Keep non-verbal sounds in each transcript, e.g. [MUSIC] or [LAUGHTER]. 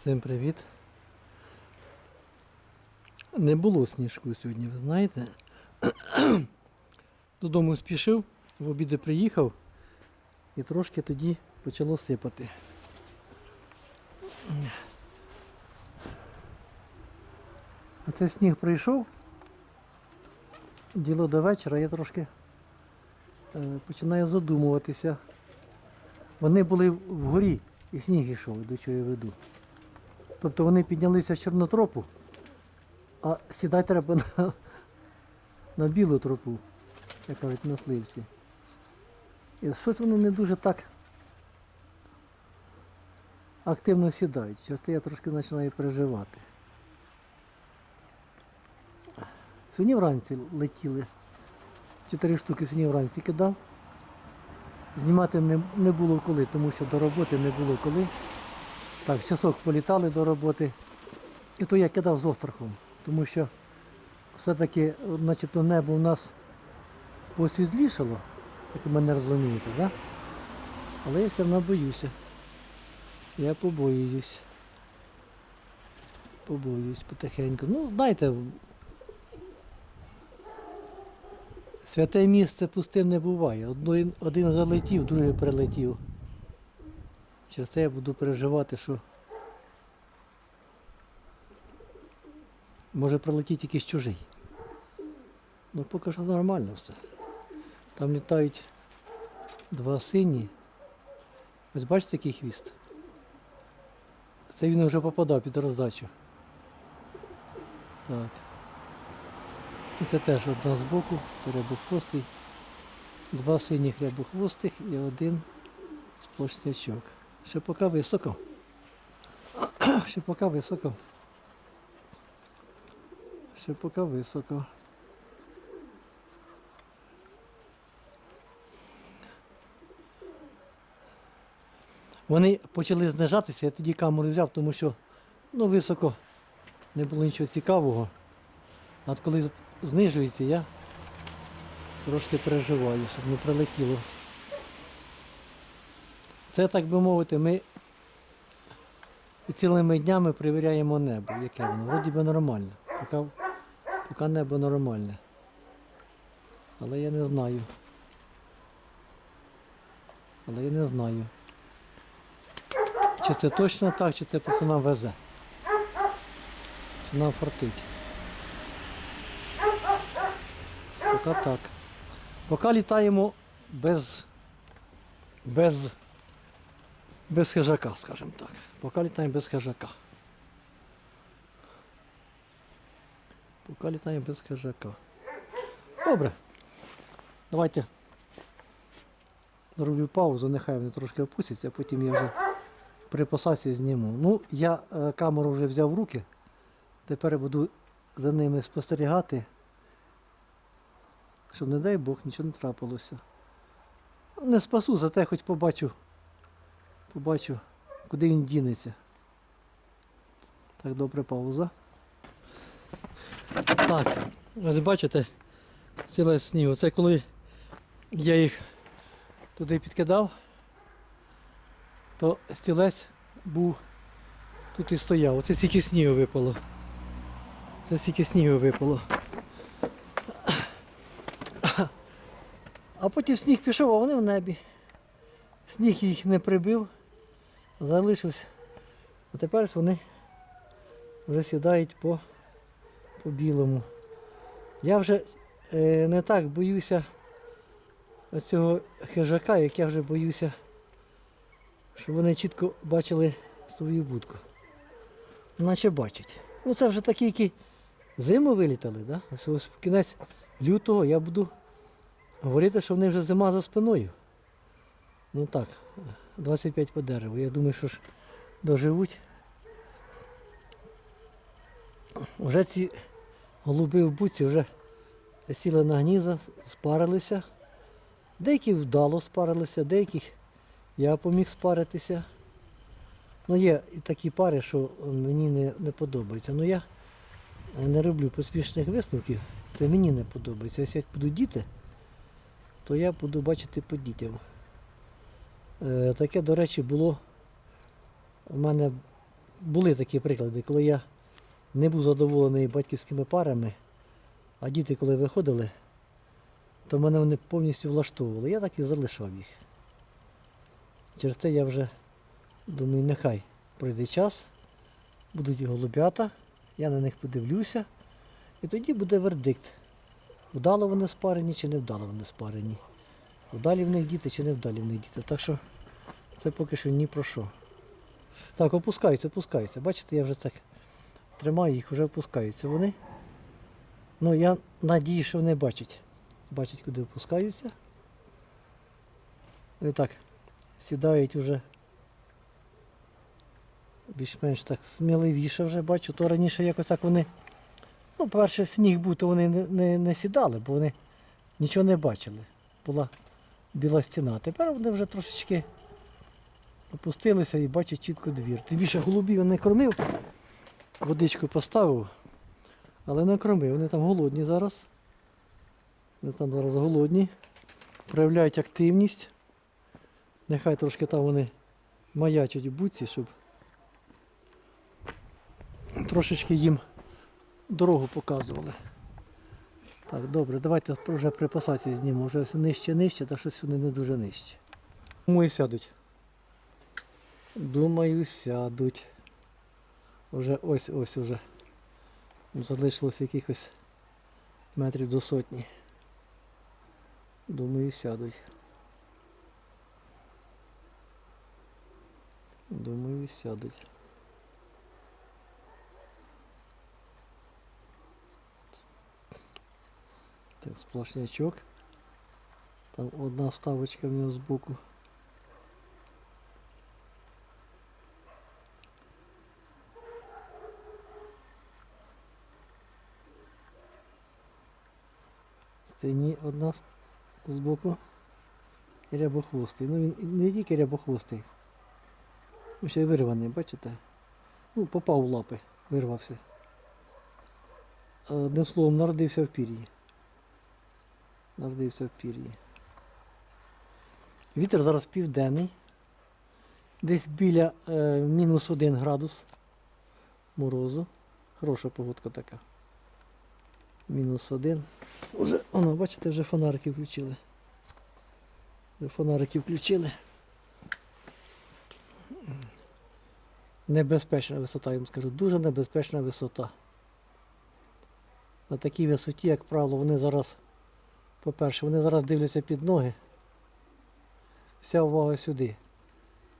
Всім привіт. Не було сніжку сьогодні, ви знаєте. [CLEARS THROAT] Додому спішив, в обіди приїхав і трошки тоді почало сипати. Оце сніг прийшов. Діло до вечора, я трошки е, починаю задумуватися. Вони були вгорі і сніг йшов, до чого я веду. Тобто вони піднялися з чорнотропу, а сідати треба на, на білу тропу, як кажуть мисливці. І щось вони не дуже так активно сідають. Часто я трошки починаю переживати. Сьогодні вранці летіли. Чотири штуки сьогодні вранці кидав. Знімати не було коли, тому що до роботи не було коли. Так, часок політали до роботи. І то я кидав з острахом, тому що все-таки начебто небо у нас посвітлішало, як ви мене розумієте, да? але я все одно боюся. Я побоююсь. Побоююсь потихеньку. Ну, знаєте, святе місце пустим не буває. Один залетів, другий прилетів. Через це я буду переживати, що може прилетіти якийсь чужий. Ну поки що нормально все. Там літають два сині. Ось бачите, який хвіст? Це він вже попадав під роздачу. Так. І це теж одна з боку, рябохвостий. Два синіх рябохвостих і один сплошнячок. Ще поки високо. [CLEARS THROAT] Ще поки високо. Ще поки високо. Вони почали знижатися, я тоді камеру взяв, тому що ну, високо не було нічого цікавого. А от коли знижується, я трошки переживаю, щоб не прилетіло. Це, так би мовити, ми цілими днями перевіряємо небо, яке воно. Вроді би нормально. Поки, поки небо нормальне. Але я не знаю. Але я не знаю. Чи це точно так, чи це просто нам везе. Чи нам фартить. Поки так. Поки літаємо без, без, без хижака, скажімо так. Поки літаємо без хижака. Поки літаємо без хижака. Добре. Давайте зроблю паузу, нехай вони трошки опустяться, а потім я вже при посадці зніму. Ну, я е, камеру вже взяв в руки. Тепер буду за ними спостерігати щоб, не дай Бог, нічого не трапилося. Не спасу, зате хоч побачу, побачу, куди він дінеться. Так, добре, пауза. Так, ось бачите, ціле снігу. Це коли я їх туди підкидав, то стілець був тут і стояв. Оце стільки снігу випало. Це стільки снігу випало. А потім сніг пішов, а вони в небі. Сніг їх не прибив, залишились. А тепер вони вже сідають по, по білому. Я вже е, не так боюся ось цього хижака, як я вже боюся, щоб вони чітко бачили свою будку. Наче бачать. Ну це вже такі, які зиму вилітали, да? Ось, ось кінець лютого я буду говорити, що вони вже зима за спиною. Ну так, 25 по дереву. Я думаю, що ж доживуть. Вже ці голуби в буці вже сіли на гніза, спарилися. Деякі вдало спарилися, деяких я поміг спаритися. Ну є і такі пари, що мені не, не подобаються. Ну я не роблю поспішних висновків, це мені не подобається. Ось як будуть діти, то я буду бачити по дітям. Е, таке, до речі, було у мене були такі приклади, коли я не був задоволений батьківськими парами, а діти, коли виходили, то мене вони повністю влаштовували. Я так і залишав їх. Через це я вже думаю, нехай пройде час, будуть і голубята, я на них подивлюся, і тоді буде вердикт. Вдало вони спарені чи не вдало вони спарені. Вдалі в них діти чи не вдалі в них діти. Так що це поки що ні про що. Так, опускаються, опускаються. Бачите, я вже так тримаю їх, вже опускаються вони. Ну, я надію, що вони бачать. Бачать, куди опускаються. Вони так сідають вже більш-менш так сміливіше вже бачу. То раніше якось так вони. Ну, перше сніг був, то вони не, не, не сідали, бо вони нічого не бачили. Була біла стіна. Тепер вони вже трошечки опустилися і бачать чітко двір. Тим більше голубів не кормив, водичку поставив, але не кормив. Вони там голодні зараз. Вони там зараз голодні, проявляють активність. Нехай трошки там вони маячать в буці, щоб трошечки їм дорогу показували. Так, добре, давайте вже при посадці знімемо. Вже нижче, нижче, та щось вони не дуже нижче. Думаю, сядуть. Думаю, сядуть. Уже ось ось уже. Залишилось якихось метрів до сотні. Думаю, сядуть. Думаю, сядуть. Так, сплошнячок. Там одна вставочка в нього збоку. Стіні одна збоку. Рябохвостий. Ну він не тільки рябохвостий. Він ще й вирваний, бачите? Ну, попав в лапи, вирвався. Одним словом, народився в пір'ї. Народився в пір'ї. Вітер зараз південний. Десь біля е, мінус один градус морозу. Хороша погодка така. Мінус один. Уже, воно, бачите, вже фонарики включили. Вже фонарики включили. Небезпечна висота, я вам скажу. Дуже небезпечна висота. На такій висоті, як правило, вони зараз, по-перше, вони зараз дивляться під ноги. Вся увага сюди.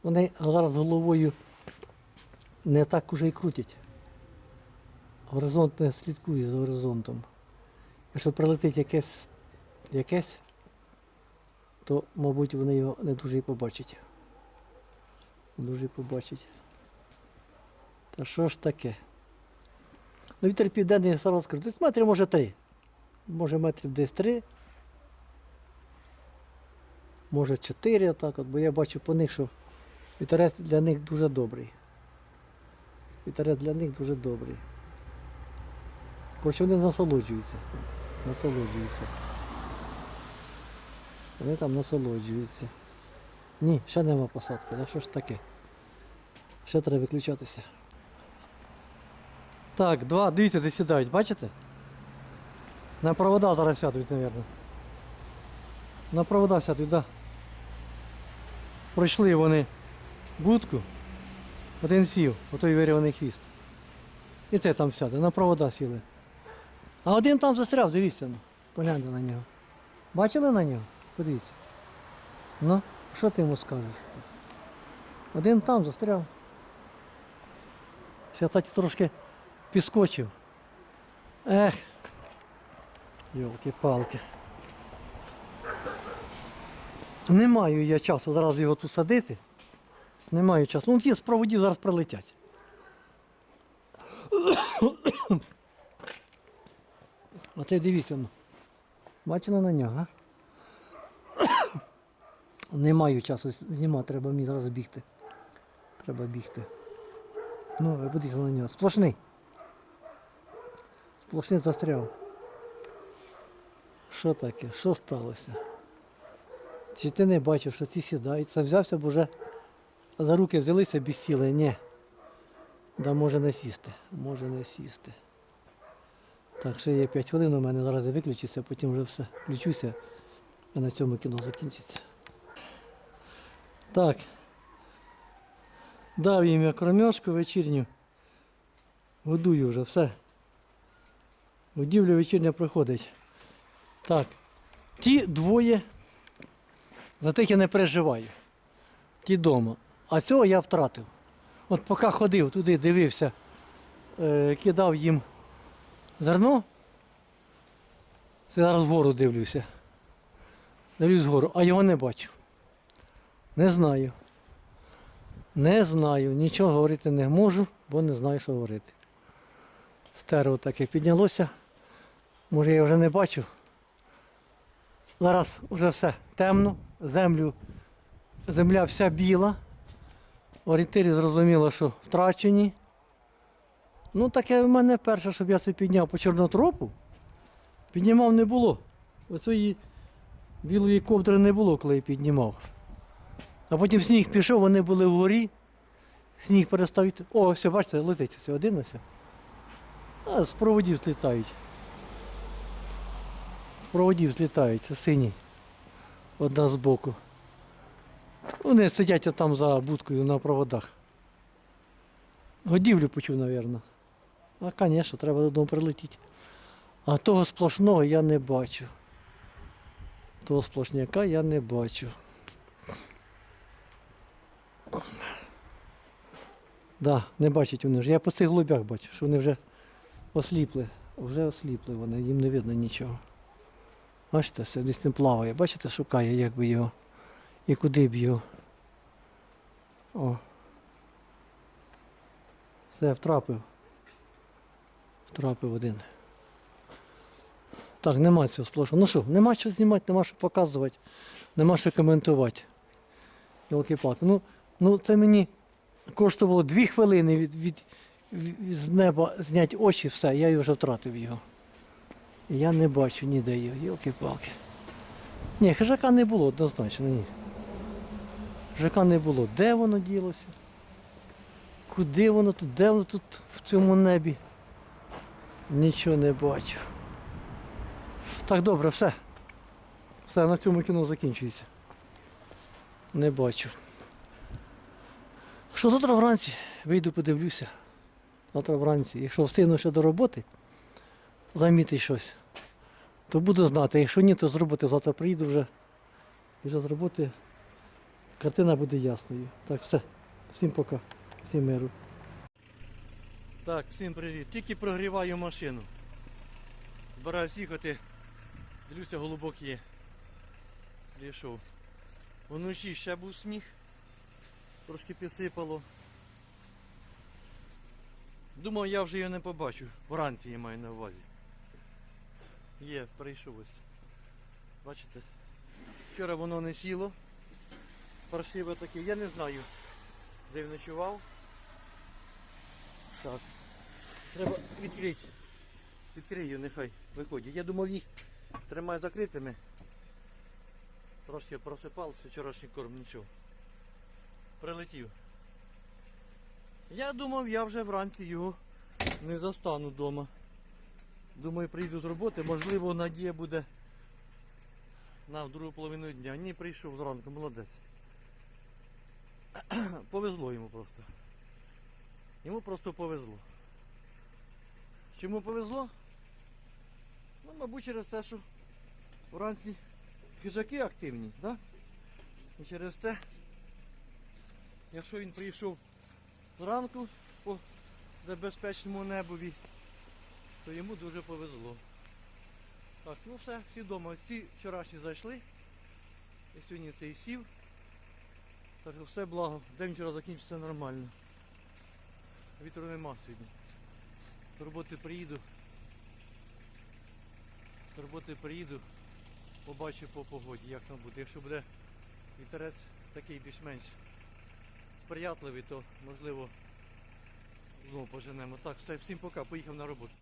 Вони зараз головою не так уже і крутять. Горизонт не слідкує за горизонтом. Якщо прилетить якесь, якесь, то, мабуть, вони його не дуже і побачать. Дуже і побачать. Та що ж таке? Ну, вітер південний, зараз скажу, десь метрів може три. Може метрів десь три. Може чотири отак от, бо я бачу по них, що вітерець для них дуже добрий. Вітерець для них дуже добрий. Хоч вони насолоджуються. Насолоджуються. Вони там насолоджуються. Ні, ще нема посадки. А що ж таке? Ще треба виключатися. Так, два, дивіться, де сідають, бачите? На провода зараз сядуть, мабуть. На провода сядуть, так. Да. Пройшли вони будку, один сів, отой виріваний хвіст. І це там сяде, на провода сіли. А один там застряв, дивіться, ну. погляньте на нього. Бачили на нього? Подивіться. Ну, що ти йому скажеш? Один там застряв. Ще кстати, трошки підскочив. Ех. Йолки-палки. Не маю я часу зараз його тут садити. Не маю часу. Ну ті з проводів зараз прилетять. [COUGHS] Оце дивіться. ну. Бачили на нього, а? [COUGHS] Не маю часу знімати, треба мені зараз бігти. Треба бігти. Ну, подивіться на нього. Сплошний. Сплошний застряв. Що таке? Що сталося? Чи ти не бачив, що ці сідають? Це взявся, бо вже за руки взялися без сіли. Ні. Да, може не сісти. Може не сісти. Так, ще є 5 хвилин у мене, зараз я виключуся, потім вже все. Включуся і на цьому кіно закінчиться. Так. Дав їм я кормежку вечірню. Годую вже все. Годівля вечірня проходить. Так. Ті двоє. За тих я не переживаю. Ті дома. А цього я втратив. От поки ходив туди, дивився, е, кидав їм зерно. Це зараз вгору дивлюся. Дивлюсь вгору, а його не бачу. Не знаю. Не знаю. Нічого говорити не можу, бо не знаю, що говорити. Стерео таке піднялося. Може я вже не бачу. Зараз вже все темно, землю, земля вся біла. Орієнтирі зрозуміло, що втрачені. Ну, таке в мене перше, щоб я це підняв по чорнотропу. Піднімав не було. Оцієї білої ковдри не було, коли я піднімав. А потім сніг пішов, вони були вгорі. Сніг перестав йти. О, все, бачите, летить ось один ось. А з проводів злітають. З проводів злітають, це сині. Одна збоку. Вони сидять там за будкою на проводах. Годівлю почув, мабуть. А, звісно, треба додому прилетіти. А того сплошного я не бачу. Того сплошняка я не бачу. Да, не бачать вони вже. Я по цих голубях бачу, що вони вже осліпли. Вже осліпли вони, їм не видно нічого. Бачите, все десь не плаває. Бачите, шукає, як би його і куди б його. О. Все, втрапив. Втрапив один. Так, нема цього сплошного. Ну що, нема що знімати, нема що показувати, нема що коментувати. Йолки-палки. Ну, ну це мені коштувало дві хвилини від, від, від, з неба зняти очі, все, я вже втратив його. Я не бачу ніде його, йолки-палки. Ні, хижака не було однозначно, ні. Хижака не було. Де воно ділося? Куди воно тут? Де воно тут в цьому небі? Нічого не бачу. Так, добре, все. Все, на цьому кіно закінчується. Не бачу. Що завтра вранці вийду подивлюся. Завтра вранці. Якщо встигну ще до роботи, замітить щось, то буду знати. Якщо ні, то з роботи завтра приїду вже. І вже з роботи картина буде ясною. Так, все. Всім пока. Всім миру. Так, всім привіт. Тільки прогріваю машину. Збираюсь їхати. Дивлюся, голубок є. Прийшов. Вночі ще був сніг. Трошки підсипало. Думав, я вже його не побачу. Вранці я маю на увазі. Є, прийшов ось. Бачите? Вчора воно не сіло. Паршиве таке. Я не знаю, де він ночував. Так. Треба відкрити. Відкрию, нехай виходять. Я думав їх тримаю закритими. Трошки просипався, вчорашній корм нічого. Прилетів. Я думав, я вже вранці його не застану вдома. Думаю, прийду з роботи, можливо, надія буде на другу половину дня. Ні, прийшов зранку, молодець. [CLEARS THROAT] Повезло йому просто. Йому просто повезло. Чому повезло? Ну, мабуть, через те, що вранці хижаки активні, да? І через те, якщо він прийшов зранку по небезпечному небові, то йому дуже повезло. Так, ну все, всі вдома. Всі вчорашні зайшли. І сьогодні цей сів. Так що все благо. День вчора закінчився нормально. Вітру нема сьогодні. З роботи приїду. З роботи приїду, побачу по погоді, як там буде. Якщо буде вітерець такий більш-менш сприятливий, то можливо знову поженемо. Так, все, всім пока, поїхав на роботу.